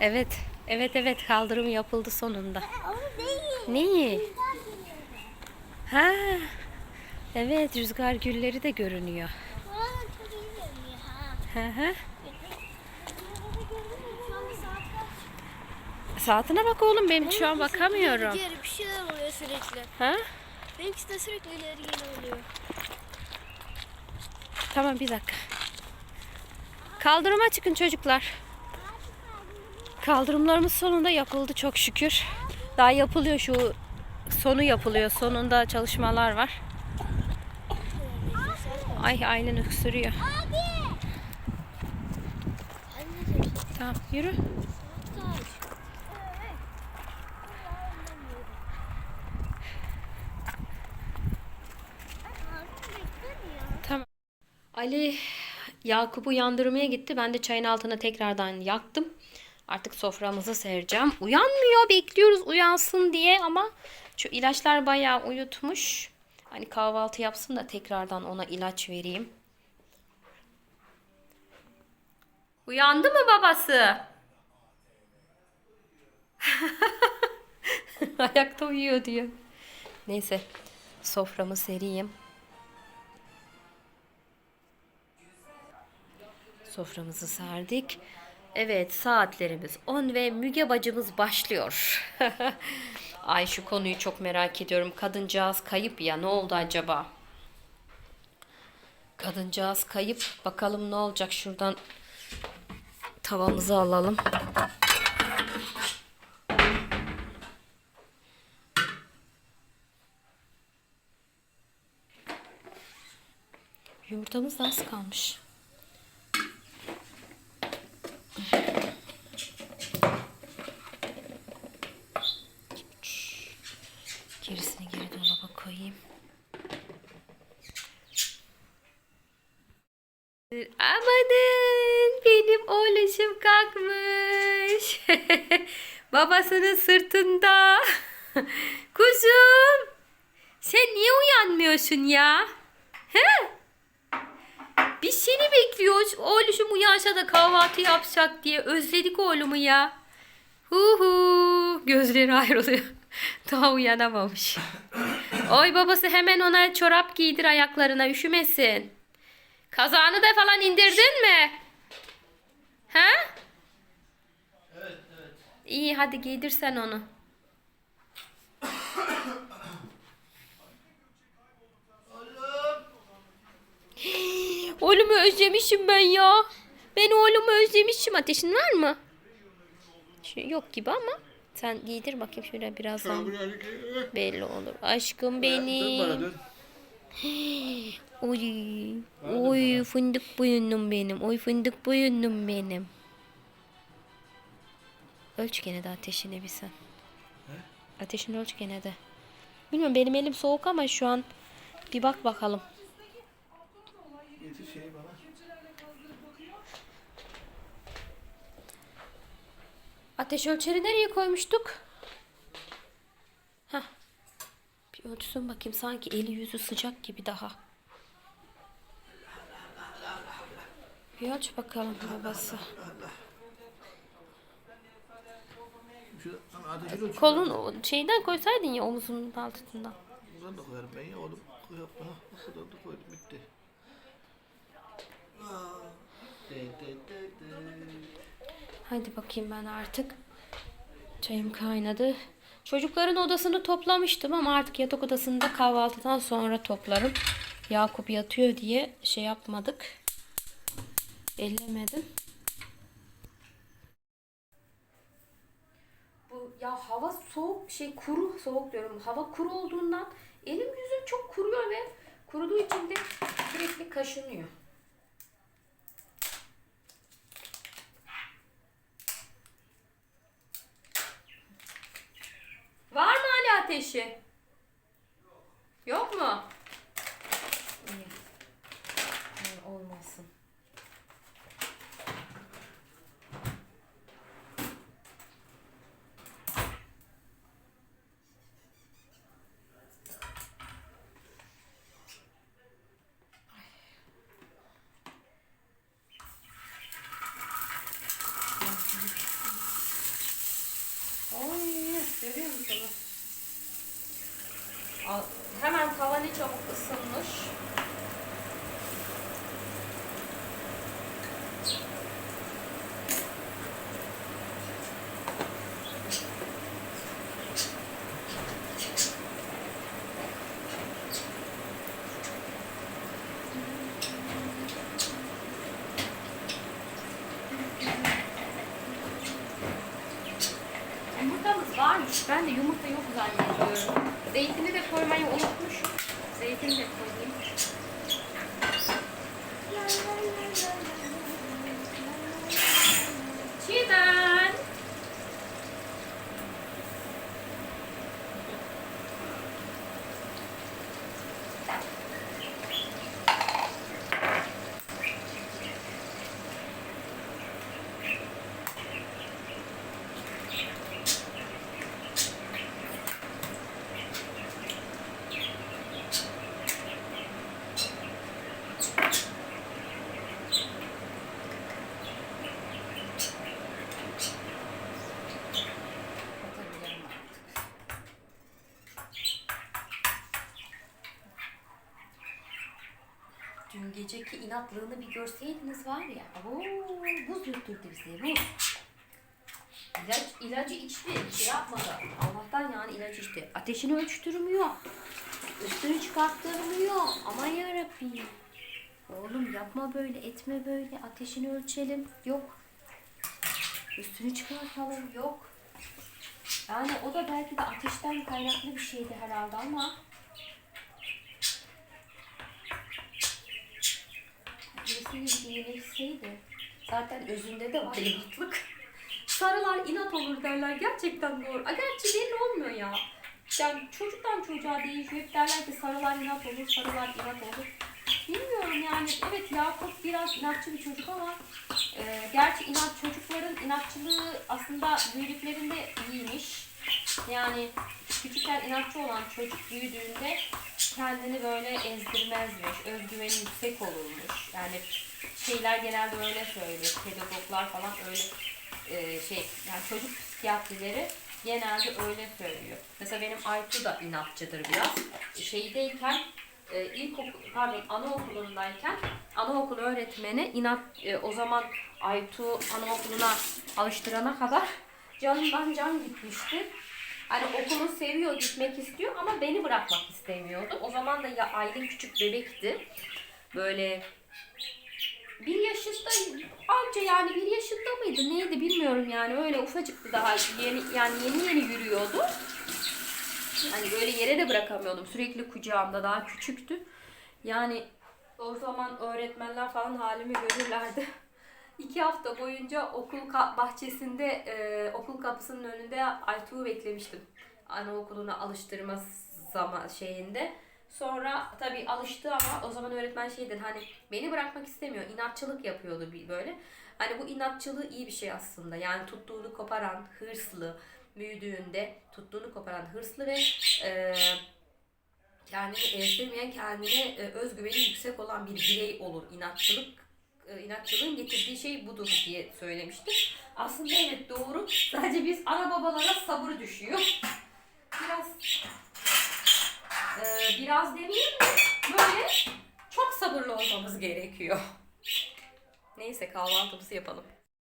Evet. Evet evet kaldırım yapıldı sonunda. Neyi? Ha. Evet rüzgar gülleri de görünüyor. Hı hı. Saatine bak oğlum benim şu an bakamıyorum. Geri bir şeyler oluyor sürekli. Ha? Benimkisi de sürekli ileri geri oluyor. Tamam bir dakika. Kaldırıma çıkın çocuklar. Kaldırımlarımız sonunda yapıldı çok şükür. Daha yapılıyor şu sonu yapılıyor. Sonunda çalışmalar var. Ay Aylin öksürüyor. Abi. Tamam yürü. Tamam. Ali Yakup'u yandırmaya gitti. Ben de çayın altına tekrardan yaktım. Artık soframızı sereceğim. Uyanmıyor. Bekliyoruz uyansın diye ama şu ilaçlar bayağı uyutmuş. Hani kahvaltı yapsın da tekrardan ona ilaç vereyim. Uyandı mı babası? Ayakta uyuyor diyor. Neyse soframı sereyim. Soframızı serdik. Evet saatlerimiz 10 ve Müge bacımız başlıyor. Ay şu konuyu çok merak ediyorum. Kadıncağız kayıp ya ne oldu acaba? Kadıncağız kayıp. Bakalım ne olacak şuradan tavamızı alalım. Yumurtamız da az kalmış. Amanın benim oğluşum kalkmış. Babasının sırtında. Kuzum. Sen niye uyanmıyorsun ya? He? Biz seni bekliyoruz. Oğluşum uyansa da kahvaltı yapsak diye. Özledik oğlumu ya. Hu hu. Gözleri ayrılıyor. Daha uyanamamış. Oy babası hemen ona çorap giydir ayaklarına üşümesin. Kazağını da falan indirdin mi? Ha? Evet, evet. İyi hadi giydir sen onu. Oğlumu özlemişim ben ya. Ben oğlumu özlemişim. Ateşin var mı? Şey yok gibi ama sen giydir bakayım şöyle birazdan belli olur. Aşkım benim. Oy, oy fındık boyunum benim. Oy fındık boyunum benim. Ölç gene de ateşini bir sen. Ateşini ölç gene de. Bilmiyorum benim elim soğuk ama şu an bir bak bakalım. Getir şeyi bana. Ateş ölçeri nereye koymuştuk? Bir ölçsün bakayım sanki eli yüzü sıcak gibi daha. Bir ölç bakalım babası. Kolun şeyden koysaydın ya omuzunun altından. Buradan da koyarım ben ya oğlum. Koy yapma. Bu kadar da koydum bitti. Hadi bakayım ben artık. Çayım kaynadı. Çocukların odasını toplamıştım ama artık yatak odasında kahvaltıdan sonra toplarım. Yakup yatıyor diye şey yapmadık. Ellemedim. Bu ya hava soğuk şey kuru soğuk diyorum. Hava kuru olduğundan elim yüzüm çok kuruyor ve kuruduğu için de sürekli kaşınıyor. Var mı hala ateşi? Yok mu? İyi. İyi, olmasın. Görüyor musunuz? Hemen tava ne çabuk ısınmış. Yumurtamız varmış. Ben de yumurta yok zannediyorum. Zeytini de koymayı unutmuşum. Zeytini de geceki inatlığını bir görseydiniz var ya. Oo, buz yutturdu bize buz. İlaç, ilacı içti, şey yapmadı. Allah'tan yani ilaç içti. Ateşini ölçtürmüyor. Üstünü çıkarttırmıyor. Aman yarabbim. Oğlum yapma böyle, etme böyle. Ateşini ölçelim. Yok. Üstünü çıkartalım. Yok. Yani o da belki de ateşten kaynaklı bir şeydi herhalde ama gibi iyileşseydi. Zaten özünde de var inatlık. Sarılar inat olur derler. Gerçekten doğru. A, gerçi belli olmuyor ya. Yani çocuktan çocuğa değişiyor. Hep derler ki sarılar inat olur, sarılar inat olur. Bilmiyorum yani. Evet Yakup biraz inatçı bir çocuk ama e, gerçi inat çocukların inatçılığı aslında büyüdüklerinde iyiymiş. Yani küçükken inatçı olan çocuk büyüdüğünde kendini böyle ezdirmezmiş, özgüveni yüksek olurmuş. Yani şeyler genelde öyle söylüyor, pedagoglar falan öyle e, şey, yani çocuk psikiyatrileri genelde öyle söylüyor. Mesela benim Aytu da inatçıdır biraz. Şeydeyken e, ilkokul, pardon anaokulundayken anaokulu öğretmeni inat e, o zaman Aytu anaokuluna alıştırana kadar canından can gitmişti. Hani okulu seviyor, gitmek istiyor ama beni bırakmak istemiyordu. O zaman da ya Aylin küçük bebekti. Böyle bir yaşında anca yani bir yaşında mıydı neydi bilmiyorum yani öyle ufacıktı daha yeni yani yeni yeni yürüyordu. Hani böyle yere de bırakamıyordum sürekli kucağımda daha küçüktü. Yani o zaman öğretmenler falan halimi görürlerdi. İki hafta boyunca okul bahçesinde e, okul kapısının önünde Aytuğ'u beklemiştim. Anaokuluna alıştırma zaman şeyinde. Sonra tabii alıştı ama o zaman öğretmen şey dedi hani beni bırakmak istemiyor. inatçılık yapıyordu bir böyle. Hani bu inatçılığı iyi bir şey aslında. Yani tuttuğunu koparan, hırslı, büyüdüğünde tuttuğunu koparan hırslı ve e, kendini ezdirmeyen, kendine e, özgüveni yüksek olan bir birey olur. İnatçılık inatçılığın getirdiği şey budur diye söylemiştim. Aslında evet doğru. Sadece biz ana babalara sabır düşüyor. Biraz e, biraz demeyeyim de böyle çok sabırlı olmamız gerekiyor. Neyse kahvaltımızı yapalım.